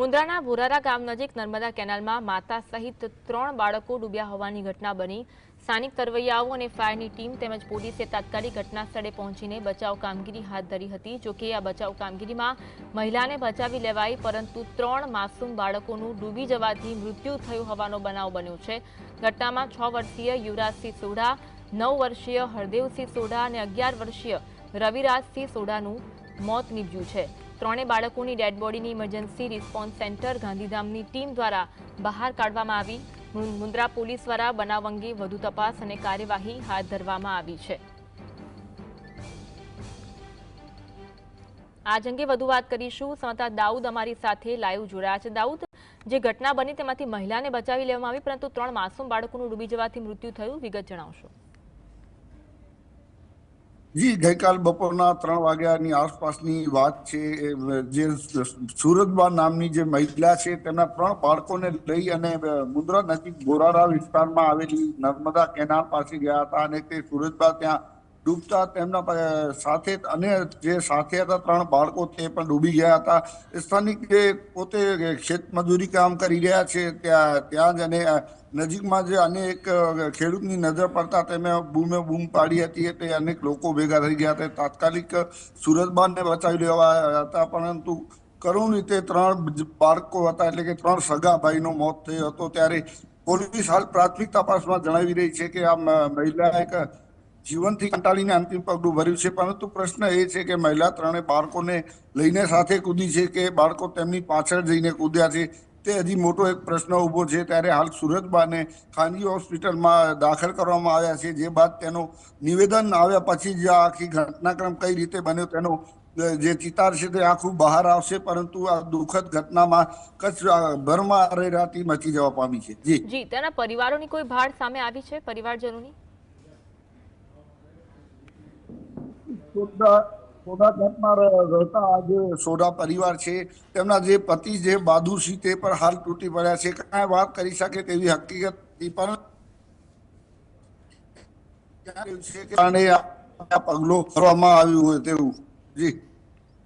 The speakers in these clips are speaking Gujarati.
મુન્દ્રાના ભોરારા ગામ નજીક નર્મદા કેનાલમાં માતા સહિત ત્રણ બાળકો ડૂબ્યા હોવાની ઘટના બની. સ્થાનિક તરવૈયાઓ અને ફાયરની ટીમ તેમજ પોલીસે તાત્કાલિક ઘટના સ્થળે પહોંચીને બચાવ કામગીરી હાથ ધરી હતી. જોકે આ બચાવ કામગીરીમાં મહિલાને બચાવી લેવાઈ, પરંતુ ત્રણ માસૂમ બાળકોનું ડૂબી જવાથી મૃત્યુ થયું હોવાનો બનાવ બન્યો છે. ઘટનામાં છ વર્ષીય યુવરાજસિંહ સોઢા, નવ વર્ષીય હરદેવસિંહ સોઢા અને અગિયાર વર્ષીય રવિરાજસિંહ સોઢાનું મોત નીપજ્યું છે. ત્રણેય બાળકોની ડેડ બોડીની ઇમરજન્સી રિસ્પોન્સ સેન્ટર ગાંધીધામની ટીમ દ્વારા બહાર કાઢવામાં આવી. મુન્દ્રા પોલીસ દ્વારા બનાવ અંગે વધુ તપાસ અને કાર્યવાહી હાથ ધરવામાં આવી છે. આજ અંગે વધુ વાત કરીશું. સંવાદદાતા દાઉદ અમારી સાથે લાઈવ જોડાયા છે. દાઉદ, જે ઘટના બની તેમાંથી મહિલાને બચાવી લેવામાં આવી, પરંતુ ત્રણ માસૂમ બાળકોનું ડૂબી જવાથી મૃત્યુ થયું, વિગત જણાવશો. જી, ગઈકાલ બપોરના ત્રણ વાગ્યાની આસપાસની વાત છે જે સુરતબા નામની જે મહિલા છે, તેના ત્રણ બાળકોને લઈ અને મુન્દ્રા નજીક બોરારા વિસ્તારમાં આવેલી નર્મદા કેનાલ પાસે ગયા હતા અને તે સુરતબા ત્યાં ડૂબતા તેમના સાથે અને જે સાથે હતા ત્રણ બાળકો તે પણ ડૂબી ગયા હતા. સ્થાનિક જે પોતે ખેત મજૂરી કામ કરી રહ્યા છે ત્યાં ત્યાં જ અને નજીકમાં જે અનેક ખેડૂતની નજર પડતા તેમે બૂમે બૂમ પાડી હતી એટલે અનેક લોકો ભેગા થઈ ગયા હતા. તાત્કાલિક સુરતબાનને બચાવી લેવા હતા પરંતુ કરુણ રીતે ત્રણ બાળકો હતા એટલે કે ત્રણ સગા ભાઈનો મોત થયો હતો. ત્યારે પોલીસ હાલ પ્રાથમિક તપાસમાં જણાવી રહી છે કે આ મહિલા એક જીવનથી કંટાળીને અંતિમ પગલું ભર્યું છે. પરંતુ પ્રશ્ન એ છે કે મહિલા ત્રણે બાળકોને લઈને સાથે કૂદી છે કે બાળકો તેમની પાછળ જઈને કૂદ્યા છે? તે હજી મોટો એક પ્રશ્ન ઊભો છે. ત્યારે હાલ સુરતબાને ખાનગી હોસ્પિટલમાં દાખલ કરવામાં આવ્યા છે. જે બાદ તેનો નિવેદન આવ્યા પછી જ આખી ઘટનાક્રમ કઈ રીતે બન્યો તેનો જે ચિતાર છે તે આખું બહાર આવશે. પરંતુ આ દુઃખદ ઘટનામાં કચ્છ ભરમાં અરેરાતી મચી જવા પામી છે. જી. તેના પરિવારોની કોઈ ભાડ સામે આવી છે? પરિવારજનોની? સોડા સોડા ઘાટમાં રહેતા આ જે સોડા પરિવાર છે. તેમના જે પતિ જે બહાદુરસિંહ તે પણ હાલ તૂટી પડ્યા છે. કાંઈ વાત કરી શકે તેવી હકીકત પણ કારણે પગલું કરવામાં આવ્યું હોય તેવું. જી.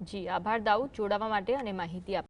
જી, આભાર દાઉદ. જોડાવા માટે અને માહિતી આપ